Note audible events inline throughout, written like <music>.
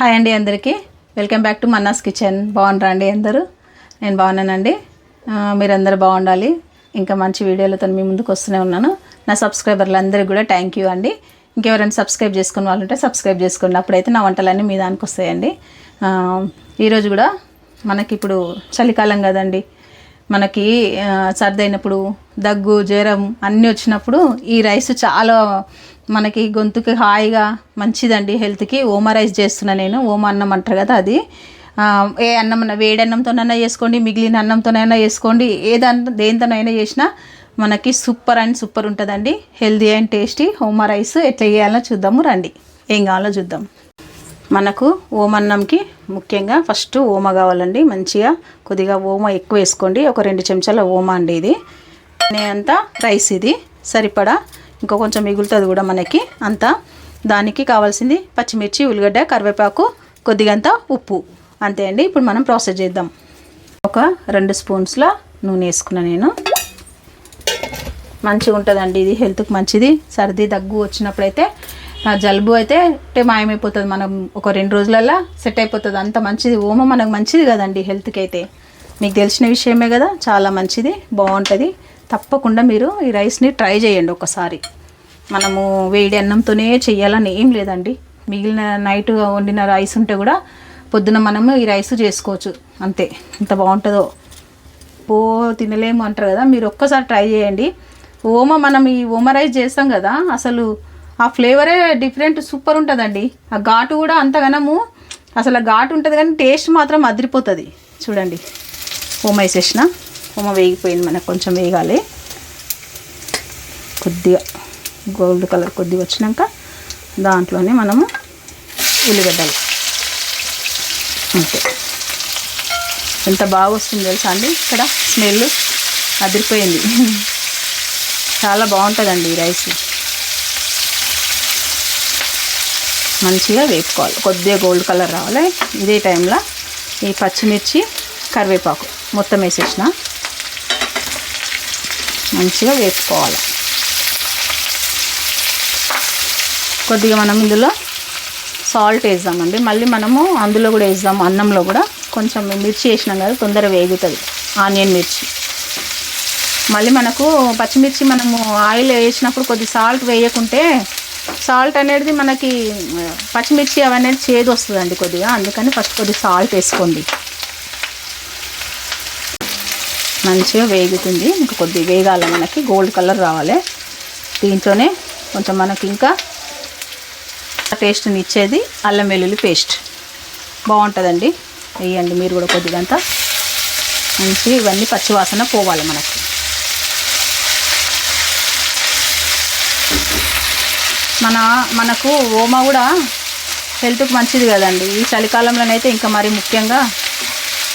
Hi అండి అందరికీ. Welcome back to Manna's kitchen. బాగుంటారా అండి అందరూ? నేను బాగున్నానండి. మీరందరూ బాగుండాలి. ఇంకా మంచి వీడియోలతో మీ ముందుకు వస్తూనే ఉన్నాను. నా సబ్స్క్రైబర్లందరికీ కూడా థ్యాంక్ యూ అండి. ఇంకెవరైనా సబ్స్క్రైబ్ చేసుకున్న వాళ్ళు ఉంటే సబ్స్క్రైబ్ చేసుకోండి. అప్పుడైతే నా వంటలన్నీ మీ దానికి వస్తాయండి ఈరోజు కూడా మనకి ఇప్పుడు చలికాలం కదండి. మనకి సర్దైనప్పుడు దగ్గు జ్వరం అన్నీ వచ్చినప్పుడు ఈ రైస్ చాలా మనకి గొంతుకి హాయిగా మంచిదండి. హెల్త్కి ఓమా రైస్ చేస్తున్నా నేను. ఓమా అన్నం అంటారు కదా అది. ఏ అన్నం వేడన్నంతోనైనా చేసుకోండి మిగిలిన అన్నంతోనైనా చేసుకోండి. ఏదన్నా దేనితోనైనా చేసినా మనకి సూపర్ అండ్ సూపర్ ఉంటుందండి. హెల్దీ అండ్ టేస్టీ హోమా రైస్ ఎట్లా చేయాలో చూద్దాము రండి. ఏం కావాలో చూద్దాం. మనకు ఓమన్నంకి ముఖ్యంగా ఫస్ట్ ఓమ కావాలండి. మంచిగా కొద్దిగా ఓమ ఎక్కువ వేసుకోండి. ఒక రెండు చెంచాల ఓమ అండి ఇది. అంతా రైస్ ఇది. సరిపడా ఇంకా కొంచెం మిగులుతుంది కూడా మనకి. అంతా దానికి కావాల్సింది పచ్చిమిర్చి ఉల్లిగడ్డ కరివేపాకు కొద్దిగంత ఉప్పు. అంతే అండి. ఇప్పుడు మనం ప్రాసెస్ చేద్దాం. ఒక రెండు స్పూన్స్ల నూనె వేసుకున్నా నేను. మంచిగా ఉంటుందండి ఇది హెల్త్కి మంచిది. సర్ది దగ్గు వచ్చినప్పుడైతే ఆ జలుబు అయితే అంటే మాయమైపోతుంది. మనం ఒక రెండు రోజులల్లో సెట్ అయిపోతుంది. అంత మంచిది. ఓమ మనకు మంచిది కదండి హెల్త్కి అయితే. మీకు తెలిసిన విషయమే కదా చాలా మంచిది బాగుంటుంది. తప్పకుండా మీరు ఈ రైస్ని ట్రై చేయండి ఒకసారి. మనము వేడి అన్నంతోనే చేయాలని ఏం లేదండి. మిగిలిన నైట్ వండిన రైస్ ఉంటే కూడా పొద్దున మనము ఈ రైస్ చేసుకోవచ్చు. అంతే. ఎంత బాగుంటుందో. పో తినలేము అంటారు కదా. మీరు ఒక్కసారి ట్రై చేయండి. ఓమ మనం ఈ ఓమ రైస్ చేస్తాం కదా అసలు ఆ ఫ్లేవరే డిఫరెంట్ సూపర్ ఉంటుందండి. ఆ ఘాటు కూడా అంతగానము అసలు ఆ ఘాటు ఉంటుంది కానీ టేస్ట్ మాత్రం అదిరిపోతుంది. చూడండి. హోమ వేసేసిన హోమ వేగిపోయింది మనకు కొంచెం వేగాలి. కొద్దిగా గోల్డ్ కలర్ కొద్దిగా వచ్చినాక దాంట్లోనే మనము ఉల్లిగడ్డలు. అంతే. ఎంత బాగా వస్తుంది తెలుసా అండి? ఇక్కడ స్మెల్ అదిరిపోయింది. <laughs> చాలా బాగుంటుందండి ఈ రైస్. మంచిగా వేపుకోవాలి. కొద్దిగా గోల్డ్ కలర్ రావాలి. ఇదే టైంలో ఈ పచ్చిమిర్చి కరివేపాకు మొత్తం వేసేసిన. మంచిగా వేపుకోవాలి. కొద్దిగా మనం ఇందులో సాల్ట్ వేద్దామండి. మళ్ళీ మనము అందులో కూడా వేద్దాం. అన్నంలో కూడా కొంచెం మిర్చి వేసినాం కదా తొందరగా వేగుతుంది. ఆనియన్ మిర్చి. మళ్ళీ మనకు పచ్చిమిర్చి మనము ఆయిల్ వేసినప్పుడు కొద్ది సాల్ట్ వేయకుంటే సాల్ట్ అనేది మనకి పచ్చిమిర్చి అవన్నీ చేదు వస్తుందండి కొద్దిగా. అందుకని ఫస్ట్ కొద్దిగా సాల్ట్ వేసుకోండి. మంచిగా వేగుతుంది. ఇంకా కొద్దిగా వేగాలి మనకి గోల్డ్ కలర్ రావాలి. దీంట్లోనే కొంచెం మనకి ఇంకా టేస్ట్ని ఇచ్చేది అల్లం వెల్లుల్లి పేస్ట్. బాగుంటుందండి. వేయండి మీరు కూడా కొద్దిగంతా. మంచి ఇవన్నీ పచ్చివాసన పోవాలి మనకి. మన మనకు ఓమ కూడా హెల్త్కి మంచిది కదండి. ఈ చలికాలంలోనైతే ఇంకా మరి ముఖ్యంగా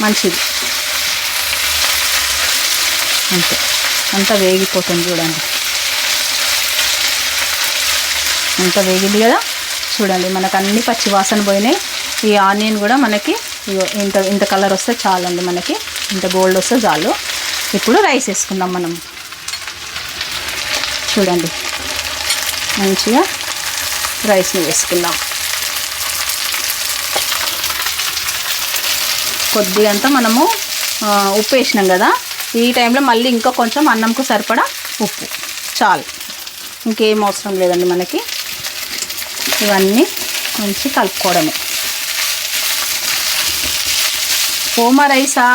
మంచిది. అంతే. అంతా వేగిపోతుంది చూడండి. అంత వేగింది కదా? చూడండి మనకు అన్ని పచ్చి వాసన పోయినాయి. ఈ ఆనియన్ కూడా మనకి ఇంత ఇంత కలర్ వస్తే చాలండి మనకి. ఇంత గోల్డ్ వస్తే చాలు. ఇప్పుడు రైస్ వేసుకుందాం మనం. చూడండి. మంచిగా రైస్ని వేసుకుందాం. కొద్దిగా అంతా మనము ఉప్పు వేసినాం కదా ఈ టైంలో మళ్ళీ ఇంకా కొంచెం అన్నంకు సరిపడా ఉప్పు చాలు. ఇంకేం అవసరం లేదండి మనకి. ఇవన్నీ మంచి కలుపుకోవడమే. ఓమా రైసా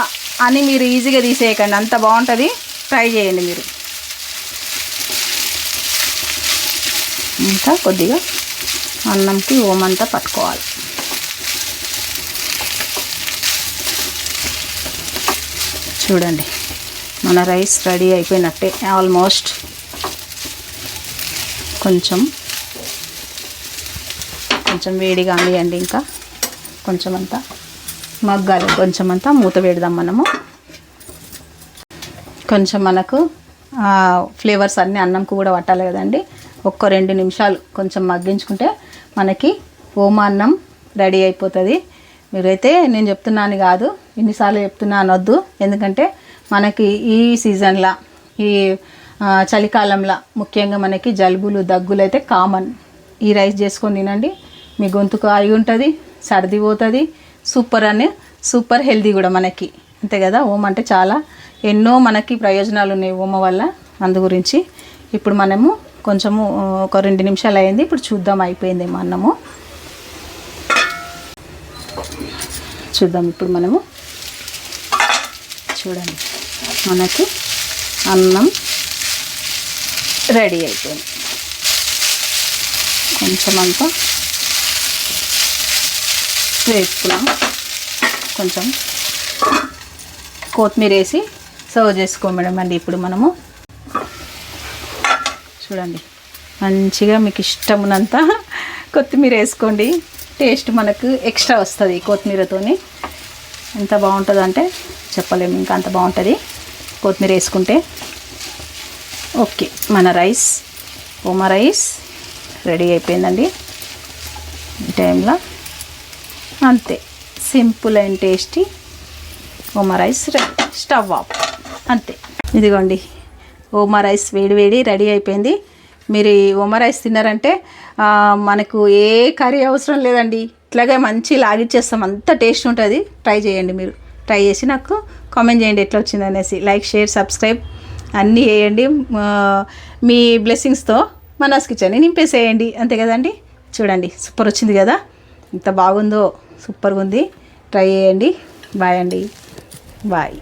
అని మీరు ఈజీగా తీసేయకండి అంత బాగుంటుంది. ట్రై చేయండి మీరు. ఇంకా కొద్దిగా అన్నంకి ఓమంతా పట్టుకోవాలి. చూడండి మన రైస్ రెడీ అయిపోయినట్టే ఆల్మోస్ట్ కొంచెం కొంచెం వేడిగా కానివ్వండి ఇంకా. కొంచెం అంతా మగ్గాలి కొంచెం అంతా మూత పెడదాం మనము. కొంచెం మనకు ఫ్లేవర్స్ అన్నీ అన్నంకు కూడా పట్టాలి కదండి. ఒక్క రెండు నిమిషాలు కొంచెం మగ్గించుకుంటే మనకి ఓమాన్నం రెడీ అయిపోతుంది. మీరైతే నేను చెప్తున్నాను కాదు ఎన్నిసార్లు చెప్తున్నా అనొద్దు ఎందుకంటే మనకి ఈ సీజన్లో ఈ చలికాలంలో ముఖ్యంగా మనకి జలుబులు దగ్గులు అయితే కామన్. ఈ రైస్ చేసుకొని తినండి మీ గొంతుకు ఆగి ఉంటుంది సర్ది పోతుంది సూపర్ అని సూపర్ హెల్దీ కూడా మనకి. అంతే కదా? ఓం అంటే చాలా ఎన్నో మనకి ప్రయోజనాలు ఉన్నాయి ఓమ వల్ల. అందు గురించి ఇప్పుడు మనము కొంచెము ఒక రెండు నిమిషాలు అయింది. ఇప్పుడు చూద్దాం అయిపోయిందేమో అన్నము. చూద్దాం ఇప్పుడు మనము. చూడండి. మనకి అన్నం రెడీ అయిపోయింది. కొంచెం అంతా వేసుకున్నాం. కొంచెం కొత్తిమీర వేసి సర్వ్ చేసుకోమడం అండి ఇప్పుడు మనము చూడండి. మంచిగా మీకు ఇష్టమునంత కొత్తిమీర వేసుకోండి. టేస్ట్ మనకు ఎక్స్ట్రా వస్తుంది కొత్తిమీరతోని. ఎంత బాగుంటుంది అంటే చెప్పలేము ఇంకా అంత బాగుంటుంది కొత్తిమీర వేసుకుంటే. ఓకే మన రైస్ ఓమా రైస్ రెడీ అయిపోయిందండి. ఈ టైంలో అంతే సింపుల్ అండ్ టేస్టీ ఓమా రైస్ రెడీ. స్టవ్ ఆఫ్ అంతే. ఇదిగోండి ఓమా రైస్ వేడి వేడి రెడీ అయిపోయింది. మీరు ఈ ఓమా రైస్ తిన్నారంటే మనకు ఏ కర్రీ అవసరం లేదండి. ఇట్లాగే మంచి లాగిచ్చేస్తాం. అంత టేస్ట్ ఉంటుంది. ట్రై చేయండి మీరు. ట్రై చేసి నాకు కామెంట్ చేయండి ఎట్లా వచ్చింది అనేసి. లైక్ షేర్ సబ్స్క్రైబ్ అన్నీ వేయండి మీ బ్లెస్సింగ్స్తో మనస్ కిచెన్ని నింపేసేయండి. అంతే కదండి? చూడండి. సూపర్ వచ్చింది కదా? ఎంత బాగుందో? సూపర్గా ఉంది ట్రై చేయండి. బాయ్ అండి. బాయ్.